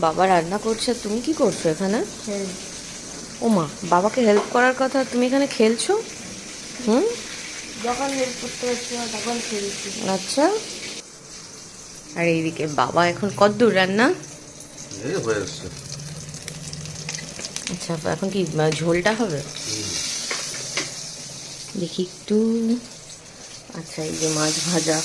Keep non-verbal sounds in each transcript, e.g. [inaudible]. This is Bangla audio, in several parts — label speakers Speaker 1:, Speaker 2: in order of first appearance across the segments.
Speaker 1: বাবা রান্না করছে তুমি কি করছ এখানে? ও মা বাবাকে হেল্প করার কথা তুমি এখানে খেলছো? হুম?
Speaker 2: যখন হেল্প করতে পারছি তখন খেলছি।
Speaker 1: আচ্ছা। আর এইদিকে বাবা এখন কদ্দূর রান্না?
Speaker 3: এই
Speaker 1: আচ্ছা এখন কি ঝোলটা হবে? দেখি একটু। আচ্ছা এই যে মাছ ভাজা।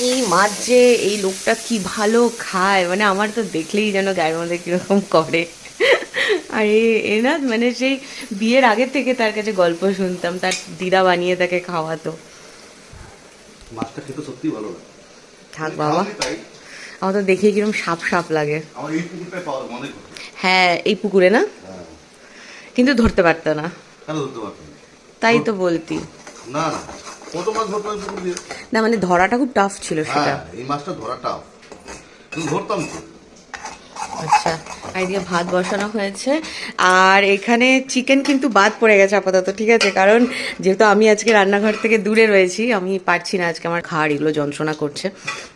Speaker 1: এই মাছ যে এই লোকটা কি ভালো খায় মানে আমার তো দেখলেই যেন গায়ের মধ্যে কীরকম করে। আর এ- না মানে সেই বিয়ের আগে থেকে তার কাছে গল্প শুনতাম তার দিদা বানিয়ে তাকে খাওয়াতো।
Speaker 3: মাছটা খেতে সত্যি ভালো লাগে।
Speaker 1: থাক বাবা।
Speaker 3: তাই?
Speaker 1: আমার তো দেখে কীরকম সাপ সাপ লাগে। হ্যাঁ এই পুকুরে না?
Speaker 3: হ্যাঁ।
Speaker 1: কিন্তু ধরতে পারতো না? তাই তো বলতি।
Speaker 3: না। কত মাছ ধরতে পুকুর দিয়ে?
Speaker 1: না মানে ধরাটা খুব টাফ ছিল সেটা।
Speaker 3: হ্যাঁ এই মাছটা ধরা টাফ কিন্তু ধরতাম তো।
Speaker 1: আচ্ছা এদিকে ভাত বসানো হয়েছে। আর এখানে চিকেন কিন্তু বাদ পড়ে গেছে আপাতত ঠিক আছে? কারণ যেহেতু আমি আজকে রান্নাঘর থেকে দূরে রয়েছি আমি পারছি না আজকে আমার ঘাড় এগুলো যন্ত্রণা করছে।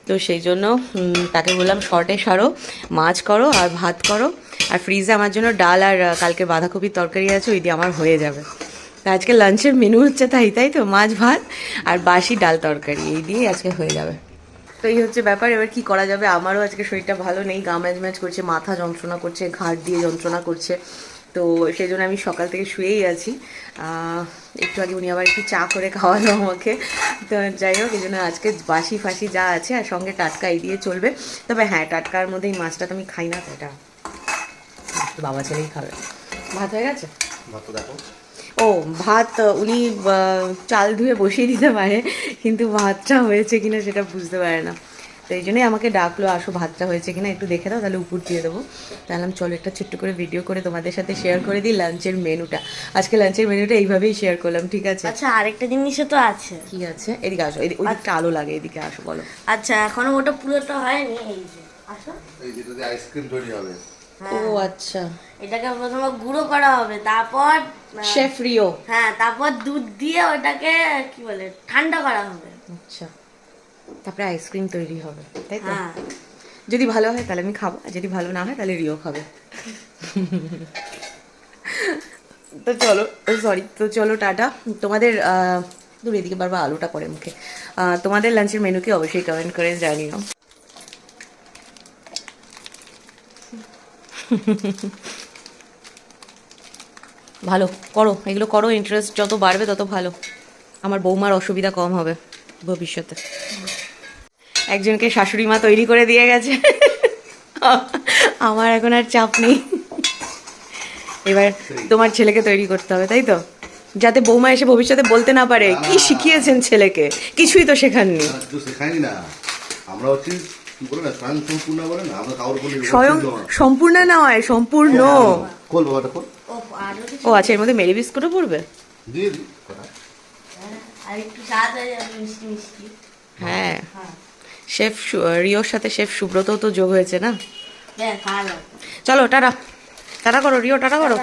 Speaker 1: তো সেই জন্য তাকে বললাম শর্টে সারো মাছ করো আর ভাত করো। আর ফ্রিজে আমার জন্য ডাল আর কালকে বাঁধাকপির তরকারি আছে ওই দিয়ে আমার হয়ে যাবে। আজকে লাঞ্চের মেনু হচ্ছে তাই তাই তো? মাছ, ভাত আর বাসি ডাল তরকারি, এই দিয়ে আজকে হয়ে যাবে। তো এই হচ্ছে ব্যাপার, এবার কি করা যাবে? আমারও আজকে শরীরটা ভালো নেই, গা ম্যাচ ম্যাচ করছে, মাথা যন্ত্রণা করছে, ঘাড় দিয়ে যন্ত্রণা করছে। তো সেই জন্য আমি সকাল থেকে শুয়েই আছি। একটু আগে উনি আবার একটু চা করে খাওয়ালো আমাকে। তো যাই হোক, এই জন্য আজকে বাসি ফাসি যা আছে আর সঙ্গে টাটকা এই দিয়ে চলবে। তবে হ্যাঁ টাটকার মধ্যে এই মাছটা তো আমি খাই না তো এটা বাবা ছেলেই খাবে। ভাত হয়ে গেছে?
Speaker 3: ভাতটা দেখো।
Speaker 1: ও ভাত উনি চাল ধুয়ে বসিয়ে দিতে পারে কিন্তু ভাতটা হয়েছে কিনা সেটা বুঝতে পারে না। তো এই জন্যই আমাকে ডাকলো আসো ভাতটা হয়েছে কিনা একটু দেখে দাও তাহলে উপর দিয়ে দেবো। তাহলে আমি চলো একটা ছোট্ট করে ভিডিও করে তোমাদের সাথে শেয়ার করে দিই লাঞ্চের মেনুটা আজকে লাঞ্চের মেনুটা এইভাবেই শেয়ার করলাম ঠিক আছে?
Speaker 2: আচ্ছা আরেকটা জিনিসও তো আছে।
Speaker 1: কি আছে? এদিকে আসো এদিকে ওইদিকটা আলো লাগে এদিকে আসো বলো।
Speaker 2: আচ্ছা এখনও ওটা পুরোটা হয়নি এই যে। আসো।
Speaker 3: এই যেটা আইসক্রিম তৈরি হবে।
Speaker 1: ও আচ্ছা।
Speaker 2: এটাকে প্রথমে গুঁড়ো করা হবে তারপর
Speaker 1: শেফ রিও
Speaker 2: হ্যাঁ তারপর দুধ দিয়ে ওটাকে কি বলে ঠান্ডা করা হবে।
Speaker 1: আচ্ছা। তারপরে আইসক্রিম তৈরি হবে তাই তো?
Speaker 2: হ্যাঁ।
Speaker 1: যদি ভালো হয় তাহলে আমি খাব আর যদি ভালো না হয় তাহলে রিও খাবে। তো চলো সরি তো চলো টাটা। তোমাদের আহ, দূর এদিকে বারবার আলুটা পরে মুখে। তোমাদের লাঞ্চের মেনুকে অবশ্যই কমেন্ট করে জানিও। [laughs] ভালো করো এগুলো করো ইন্টারেস্ট যত বাড়বে তত ভালো। আমার বৌমার অসুবিধা কম হবে ভবিষ্যতে। একজনকে শাশুড়ি মা তৈরি করে দিয়ে গেছে। [laughs] আমার এখন আর চাপ নেই। এবার তোমার ছেলেকে তৈরি করতে হবে তাই তো? যাতে বৌমা এসে ভবিষ্যতে বলতে না পারে কি শিখিয়েছেন ছেলেকে? কিছুই তো শেখাননি।
Speaker 3: আমরা হচ্ছি বলে না স্বয়ং সম্পূর্ণ বলে না আমরা কারোর উপর
Speaker 1: স্বয়ং
Speaker 3: নয়।
Speaker 1: সম্পূর্ণ
Speaker 3: খোল বাবাটা খোল।
Speaker 2: ও
Speaker 1: আচ্ছা এর মধ্যে মেরি বিস্কুটও পড়বে?
Speaker 3: দিয়ে দিই
Speaker 2: আর একটু স্বাদ হয়ে যাবে মিষ্টি মিষ্টি।
Speaker 1: হ্যাঁ।
Speaker 2: হ্যাঁ।
Speaker 1: শেফ রিওর সাথে শেফ সুব্রতও তো যোগ হয়েছে না? চলো টাটা। টাটা করো রিও টাটা করো।